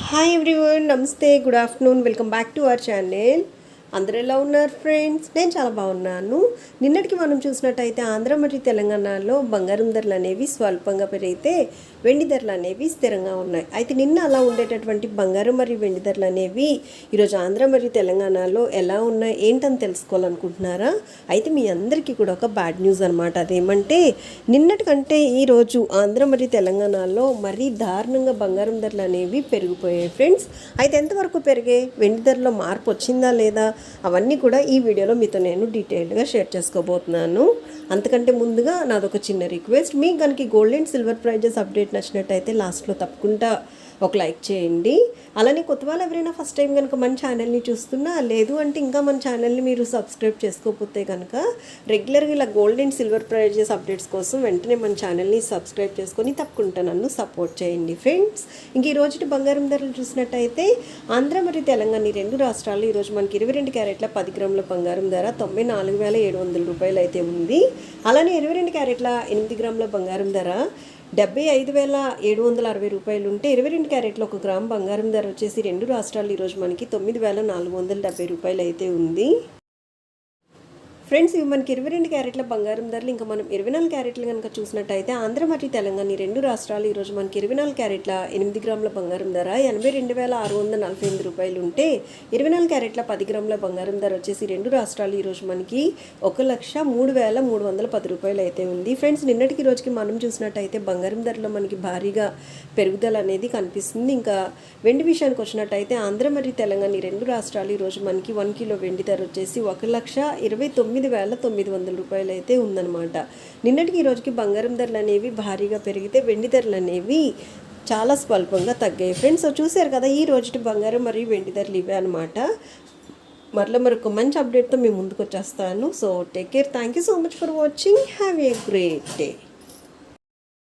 Hi everyone, Namaste, good afternoon, welcome back to our channel. అందరూ ఎలా ఉన్నారు friends నేను చాలా బాగున్నాను. నిన్నటికి మనం చూసినట్టయితే ఆంధ్ర మరియు తెలంగాణలో బంగారం ధరలు అనేవి స్వల్పంగా పెరిగితే వెండి ధరలు అనేవి స్థిరంగా ఉన్నాయి. అయితే నిన్న అలా ఉండేటటువంటి బంగారం మరియు వెండి ధరలు అనేవి ఈరోజు ఆంధ్ర మరియు తెలంగాణలో ఎలా ఉన్నాయి ఏంటని తెలుసుకోవాలనుకుంటున్నారా? అయితే మీ అందరికీ కూడా ఒక బ్యాడ్ న్యూస్ అనమాట అదేమంటే నిన్నటికంటే ఈరోజు ఆంధ్ర మరియు తెలంగాణలో మరీ దారుణంగా బంగారం ధరలు అనేవి పెరిగిపోయాయి ఫ్రెండ్స్ అయితే ఎంతవరకు పెరిగాయి? వెండి ధరలో మార్పు వచ్చిందా లేదా? అవన్నీ కూడా ఈ వీడియోలో మీతో నేను డీటెయిల్డ్గా షేర్ చేసుకోబోతున్నాను. అంతకంటే ముందుగా నాదొక చిన్న రిక్వెస్ట్. మీకు కనుక gold and silver prices update నచ్చినట్టయితే లాస్ట్లో తప్పకుండా ఒక లైక్ చేయండి. అలానే కొత్త వాళ్ళు ఎవరైనా ఫస్ట్ టైం కనుక మన ఛానల్ని చూస్తున్నా లేదు అంటే ఇంకా మన ఛానల్ని మీరు సబ్స్క్రైబ్ చేసుకోకపోతే కనుక రెగ్యులర్గా ఇలా gold and silver prices updates కోసం వెంటనే మన ఛానల్ని సబ్స్క్రైబ్ చేసుకొని తప్పకుండా నన్ను సపోర్ట్ చేయండి ఫ్రెండ్స్ ఇంక ఈ బంగారం ధరలు చూసినట్టయితే ఆంధ్ర మరియు తెలంగాణ ఈ రెండు రాష్ట్రాల్లో ఈరోజు మనకి ఇరవై రెండు క్యారెట్ల పది గ్రాముల బంగారం ధర తొంభై నాలుగు వేల ఏడు వందల రూపాయలు అయితే ఉంది. అలానే ఇరవై రెండు క్యారెట్ల ఎనిమిది గ్రాముల బంగారం ధర డెబ్బై ఐదు వేల ఏడు వందల అరవై రూపాయలు ఉంటే ఇరవై రెండు క్యారెట్లు ఒక గ్రామ్ బంగారం ధర వచ్చేసి రెండు రాష్ట్రాలు ఈరోజు మనకి తొమ్మిది వేల నాలుగు వందల డెబ్బై రూపాయలు అయితే ఉంది. ఫ్రెండ్స్ ఇవి మనకి ఇరవై రెండు క్యారెట్ల బంగారం ధరలు. ఇంకా మనం ఇరవై నాలుగు క్యారెట్లు కనుక చూసినట్టయితే ఆంధ్ర మరియు తెలంగాణ ఈ రెండు రాష్ట్రాలు ఈరోజు మనకి ఇరవై నాలుగు క్యారెట్ల ఎనిమిది గ్రాముల బంగారం ధర ఎనభై రెండు వేల ఆరు వందల నలభై ఎనిమిది రూపాయలు ఉంటే ఇరవై నాలుగు క్యారెట్ల పది గ్రాముల బంగారం ధర వచ్చేసి రెండు రాష్ట్రాలు ఈరోజు మనకి ఒక లక్ష మూడు వేల మూడు వందల పది రూపాయలు అయితే ఉంది. ఫ్రెండ్స్ నిన్నటికి రోజుకి మనం చూసినట్టయితే బంగారం ధరలో మనకి భారీగా పెరుగుదల అనేది కనిపిస్తుంది. ఇంకా వెండి విషయానికి వచ్చినట్టయితే ఆంధ్ర మరియు తెలంగాణ ఈ రెండు రాష్ట్రాలు ఈరోజు మనకి వన్ కిలో వెండి ధర వచ్చేసి ఒక లక్ష ఇరవై తొమ్మిది తొమ్మిది వేల తొమ్మిది వందల రూపాయలు అయితే ఉందన్నమాట. నిన్నటికి ఈ రోజుకి బంగారం ధరలు అనేవి భారీగా పెరిగితే వెండి ధరలు అనేవి చాలా స్వల్పంగా తగ్గాయి. ఫ్రెండ్స్ చూశారు కదా ఈ రోజుటి బంగారం మరియు వెండి ధరలు ఇవే అనమాట మరలా మరొక మంచి అప్డేట్తో మేము ముందుకు వచ్చేస్తాను. So take care thank you so much for watching have a great day